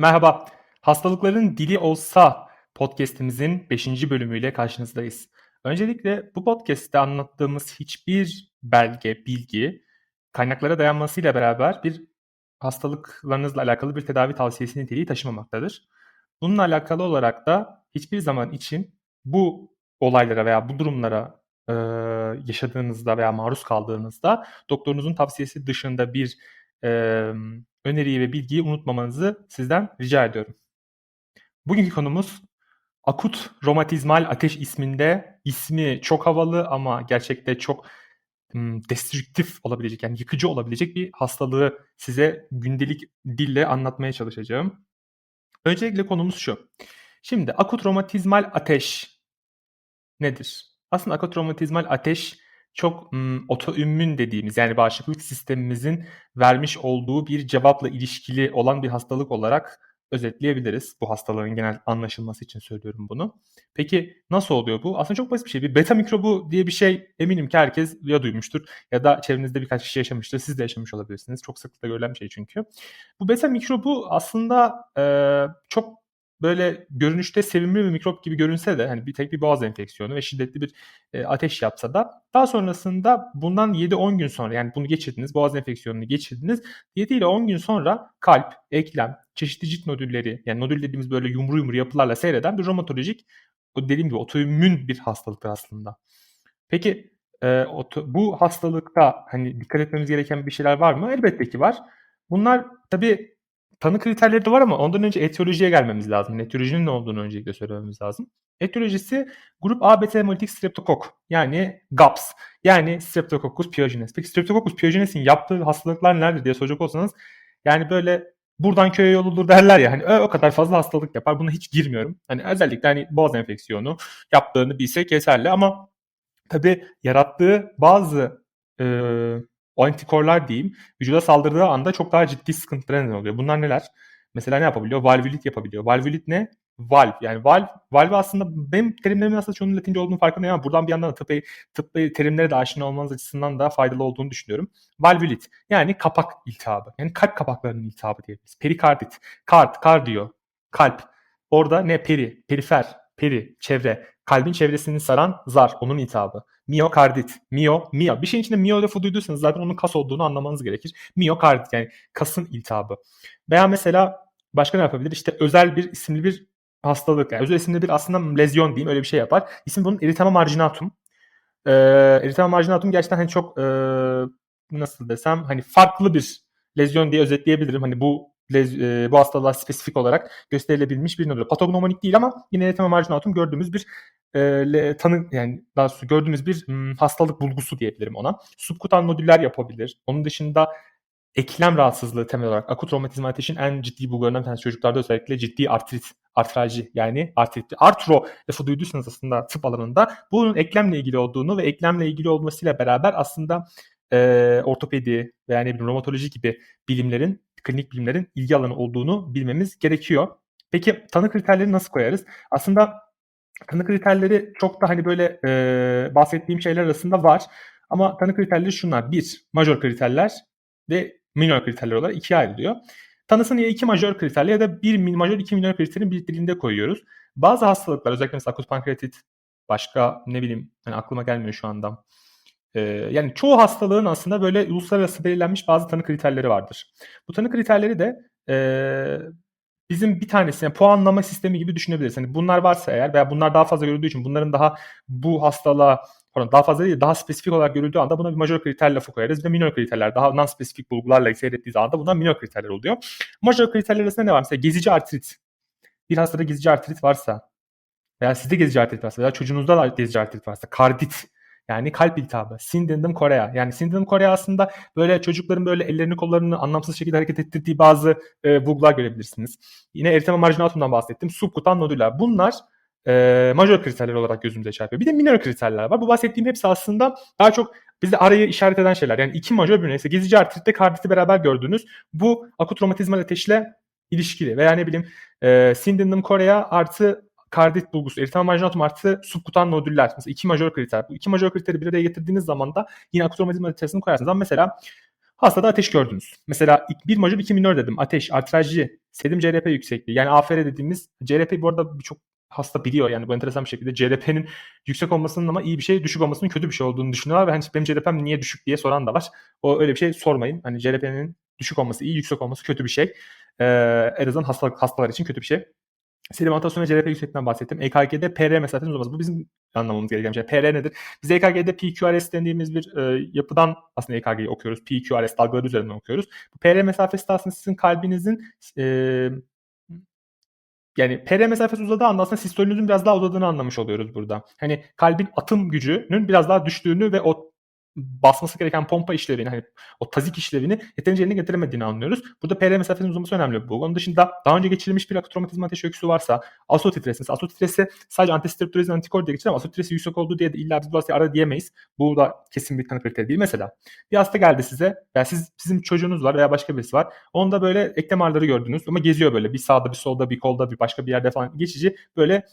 Merhaba. Hastalıkların Dili Olsa podcast'imizin 5. bölümüyle karşınızdayız. Öncelikle bu podcast'te anlattığımız hiçbir belge, bilgi kaynaklara dayanmasıyla beraber bir hastalıklarınızla alakalı bir tedavi tavsiyesi niteliği taşımamaktadır. Bununla alakalı olarak da hiçbir zaman için bu olaylara veya bu durumlara e, yaşadığınızda veya maruz kaldığınızda doktorunuzun tavsiyesi dışında bir e, öneriyi ve bilgiyi unutmamanızı sizden rica ediyorum. Bugünkü konumuz akut romatizmal ateş isminde ismi çok havalı ama gerçekte çok destrüktif olabilecek yani yıkıcı olabilecek bir hastalığı size gündelik dille anlatmaya çalışacağım. Öncelikle konumuz şu. Şimdi akut romatizmal ateş nedir? Aslında akut romatizmal ateş çok ım, otoimmün dediğimiz yani bağışıklık sistemimizin vermiş olduğu bir cevapla ilişkili olan bir hastalık olarak özetleyebiliriz. Bu hastalığın genel anlaşılması için söylüyorum bunu. Peki nasıl oluyor bu? Aslında çok basit bir şey. Bir beta mikrobu diye bir şey eminim ki herkes ya duymuştur ya da çevrenizde birkaç kişi yaşamıştır. Siz de yaşamış olabilirsiniz. Çok sıklıkla görülen bir şey çünkü. Bu beta mikrobu aslında e, çok böyle görünüşte sevimli bir mikrop gibi görünse de hani bir tek bir boğaz enfeksiyonu ve şiddetli bir e, ateş yapsa da daha sonrasında bundan 7-10 gün sonra yani bunu geçirdiniz boğaz enfeksiyonunu geçirdiniz 7 ile 10 gün sonra kalp, eklem, çeşitli cilt nodülleri yani nodül dediğimiz böyle yumru yumru yapılarla seyreden bir romatolojik o dediğim gibi otoimmün bir hastalıktır aslında. Peki e, bu hastalıkta hani dikkat etmemiz gereken bir şeyler var mı? Elbette ki var. Bunlar tabii tanı kriterleri de var ama ondan önce etiyolojiye gelmemiz lazım. Etiyolojinin ne olduğunu öncelikle söylememiz lazım. Etiyolojisi grup A beta hemolitik streptokok yani GAPS yani Streptococcus pyogenes. Peki Streptococcus pyogenes'in yaptığı hastalıklar nelerdir diye soracak olsanız yani böyle buradan köye yoludur derler ya hani o kadar fazla hastalık yapar. Buna hiç girmiyorum. Hani özellikle hani boğaz enfeksiyonu yaptığını bilsek yeterli ama tabii yarattığı bazı e, o antikorlar diyeyim vücuda saldırdığı anda çok daha ciddi sıkıntılara neden oluyor. Bunlar neler? Mesela ne yapabiliyor? Valvulit yapabiliyor. Valvulit ne? Valv. Yani valv, valve aslında benim terimlerimin aslında çoğunun latince olduğunu farkındayım ama buradan bir yandan da tıbbi, tıbbi terimlere de aşina olmanız açısından da faydalı olduğunu düşünüyorum. Valvulit yani kapak iltihabı. Yani kalp kapaklarının iltihabı diyebiliriz. Perikardit, kard, kardiyo, kalp. Orada ne? Peri, perifer, peri, çevre. Kalbin çevresini saran zar, onun iltihabı. Miyokardit, miyo, miyo. Bir şeyin içinde miyo lafı duyduysanız zaten onun kas olduğunu anlamanız gerekir. Miyokardit yani kasın iltihabı. Veya mesela başka ne yapabilir? İşte özel bir isimli bir hastalık. Yani özel isimli bir aslında lezyon diyeyim öyle bir şey yapar. İsim bunun eritema marginatum. Ee, eritema marginatum gerçekten hani çok e, nasıl desem hani farklı bir lezyon diye özetleyebilirim. Hani bu bu hastalığa spesifik olarak gösterilebilmiş bir nodül. Patognomonik değil ama yine eritema marginatum gördüğümüz bir e, tanı yani daha doğrusu gördüğümüz bir m, hastalık bulgusu diyebilirim ona. Subkutan nodüller yapabilir. Onun dışında eklem rahatsızlığı temel olarak akut romatizma ateşin en ciddi bulgularından bir tanesi çocuklarda özellikle ciddi artrit, artralji yani artrit. Artro lafı duyduysanız aslında tıp alanında bunun eklemle ilgili olduğunu ve eklemle ilgili olmasıyla beraber aslında e, ortopedi veya ne bileyim romatoloji gibi bilimlerin, klinik bilimlerin ilgi alanı olduğunu bilmemiz gerekiyor. Peki tanı kriterleri nasıl koyarız? Aslında tanı kriterleri çok da hani böyle e, bahsettiğim şeyler arasında var. Ama tanı kriterleri şunlar. Bir, major kriterler ve minor kriterler olarak ikiye ayrılıyor. Tanısını ya iki major kriterle ya da bir major iki minor kriterin birlikteliğinde koyuyoruz. Bazı hastalıklar özellikle mesela akut pankreatit başka ne bileyim hani aklıma gelmiyor şu anda. Ee, yani çoğu hastalığın aslında böyle uluslararası belirlenmiş bazı tanı kriterleri vardır. Bu tanı kriterleri de e, bizim bir tanesine yani puanlama sistemi gibi düşünebiliriz. Hani bunlar varsa eğer veya bunlar daha fazla görüldüğü için bunların daha bu hastalığa pardon daha fazla değil daha spesifik olarak görüldüğü anda buna bir major kriter lafı koyarız. Bir de minor kriterler daha non spesifik bulgularla seyrettiği anda bunlar minor kriterler oluyor. Major kriterler arasında ne var? Mesela gezici artrit. Bir hastada gezici artrit varsa veya sizde gezici artrit varsa veya çocuğunuzda da gezici artrit varsa kardit yani kalp iltihabı. Syndrome Korea. Yani Syndrome Korea aslında böyle çocukların böyle ellerini kollarını anlamsız şekilde hareket ettirdiği bazı e, bulgular görebilirsiniz. Yine eritema marginatum'dan bahsettim. Subkutan nodüler. Bunlar e, major kriterler olarak gözümüze çarpıyor. Bir de minor kriterler var. Bu bahsettiğim hepsi aslında daha çok bizi arayı işaret eden şeyler. Yani iki major bir neyse gezici artritte karditi beraber gördüğünüz bu akut romatizmal ateşle ilişkili veya ne bileyim e, Syndrome Korea artı kardit bulgusu, eritema marginatum artı subkutan nodüller. Mesela iki major kriter. Bu iki major kriteri bir araya getirdiğiniz zaman da yine akut romatizma tersini koyarsınız. Ama mesela Hastada ateş gördünüz. Mesela 1 majör 2 minör dedim. Ateş, artrajlı, sedim CRP yüksekliği. Yani AFR dediğimiz CRP bu arada birçok hasta biliyor yani bu enteresan bir şekilde CRP'nin yüksek olmasının ama iyi bir şey, düşük olmasının kötü bir şey olduğunu düşünüyorlar ve hani benim CRP'm niye düşük diye soran da var. O öyle bir şey sormayın. Hani CRP'nin düşük olması iyi, yüksek olması kötü bir şey. Ee, en azından hastalık, hastalar için kötü bir şey. Sedimentasyon ve CRP yüksekliğinden bahsettim. EKG'de PR mesafesinin uzaması. Bu bizim anlamamız gereken şey. PR nedir? Biz EKG'de PQRS dediğimiz bir e, yapıdan aslında EKG'yi okuyoruz. PQRS dalgaları üzerinden okuyoruz. Bu PR mesafesi de aslında sizin kalbinizin e, yani PR mesafesi uzadığı anda aslında sistolünüzün biraz daha uzadığını anlamış oluyoruz burada. Hani kalbin atım gücünün biraz daha düştüğünü ve o basması gereken pompa işlevini, hani o tazik işlevini yeterince yerine getiremediğini anlıyoruz. Burada PR mesafesinin uzaması önemli bu. Onun dışında daha önce geçirilmiş bir akutoromatizma ateş öyküsü varsa asotitresi, asotitresi sadece antistreptolizm antikor diye geçer ama asotitresi yüksek olduğu diye de illa biz bu hastayı ara diyemeyiz. Bu da kesin bir tanı kriteri değil. Mesela bir hasta geldi size veya siz sizin çocuğunuz var veya başka birisi var. Onda böyle eklem ağrıları gördünüz ama geziyor böyle bir sağda bir solda bir kolda bir başka bir yerde falan geçici böyle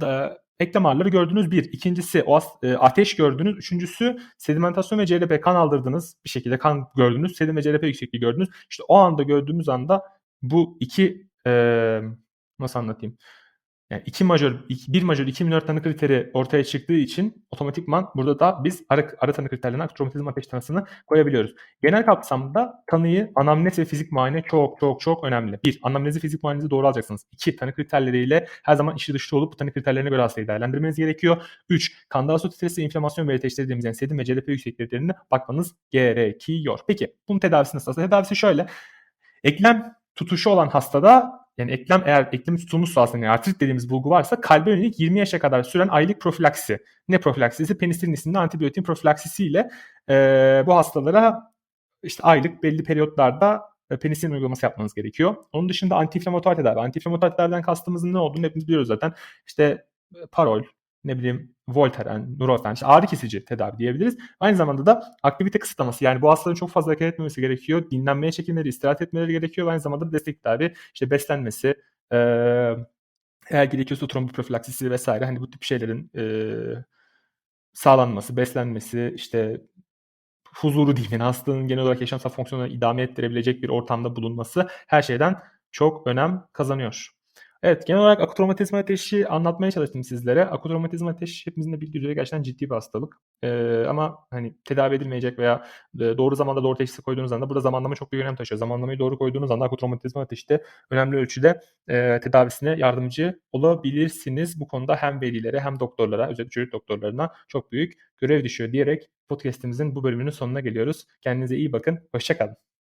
da, eklem ağrıları gördünüz bir. İkincisi o e, ateş gördünüz. Üçüncüsü sedimentasyon ve CRP kan aldırdınız. Bir şekilde kan gördünüz. Sedim ve CRP yüksekliği gördünüz. İşte o anda gördüğümüz anda bu iki e, nasıl anlatayım? Yani iki majör, iki, bir majör, iki minör tanı kriteri ortaya çıktığı için otomatikman burada da biz ara, ara tanı kriterlerine aktromatizm ateş tanısını koyabiliyoruz. Genel kapsamda tanıyı anamnez ve fizik muayene çok çok çok önemli. Bir, anamnezi fizik muayenenizi doğru alacaksınız. İki, tanı kriterleriyle her zaman içi dışta olup tanı kriterlerine göre hastayı değerlendirmeniz gerekiyor. Üç, kanda asotitresi ve inflamasyon belirteçleri dediğimiz yani sedim ve CDP yüksekliklerine bakmanız gerekiyor. Peki bunun tedavisi nasıl? Tedavisi şöyle. Eklem tutuşu olan hastada yani eklem eğer eklem tutulmuşsa aslında yani artrit dediğimiz bulgu varsa kalbe yönelik 20 yaşa kadar süren aylık profilaksi. Ne profilaksisi? Penisilin isimli antibiyotin profilaksisiyle e, bu hastalara işte aylık belli periyotlarda penisilin uygulaması yapmanız gerekiyor. Onun dışında antiinflamatuar tedavi. Antiinflamatuar tedaviden kastımızın ne olduğunu hepimiz biliyoruz zaten. İşte parol, ne bileyim Voltaren, Nurofen, işte ağrı kesici tedavi diyebiliriz. Aynı zamanda da aktivite kısıtlaması yani bu hastaların çok fazla hareket etmemesi gerekiyor. Dinlenmeye çekilmeleri, istirahat etmeleri gerekiyor. Aynı zamanda destek tedavi, işte beslenmesi, eğer gerekiyorsa trombi profilaksisi vesaire hani bu tip şeylerin e, sağlanması, beslenmesi, işte huzuru diyeyim yani hastanın genel olarak yaşamsal fonksiyonları idame ettirebilecek bir ortamda bulunması her şeyden çok önem kazanıyor. Evet genel olarak akut romatizma ateşi anlatmaya çalıştım sizlere. Akut romatizma ateşi hepimizin de bildiği üzere gerçekten ciddi bir hastalık. Ee, ama hani tedavi edilmeyecek veya doğru zamanda doğru teşhisi koyduğunuz anda burada zamanlama çok büyük önem taşıyor. Zamanlamayı doğru koyduğunuz anda akut romatizma ateşi de önemli ölçüde e, tedavisine yardımcı olabilirsiniz. Bu konuda hem velilere hem doktorlara özellikle çocuk doktorlarına çok büyük görev düşüyor diyerek podcastimizin bu bölümünün sonuna geliyoruz. Kendinize iyi bakın. Hoşçakalın.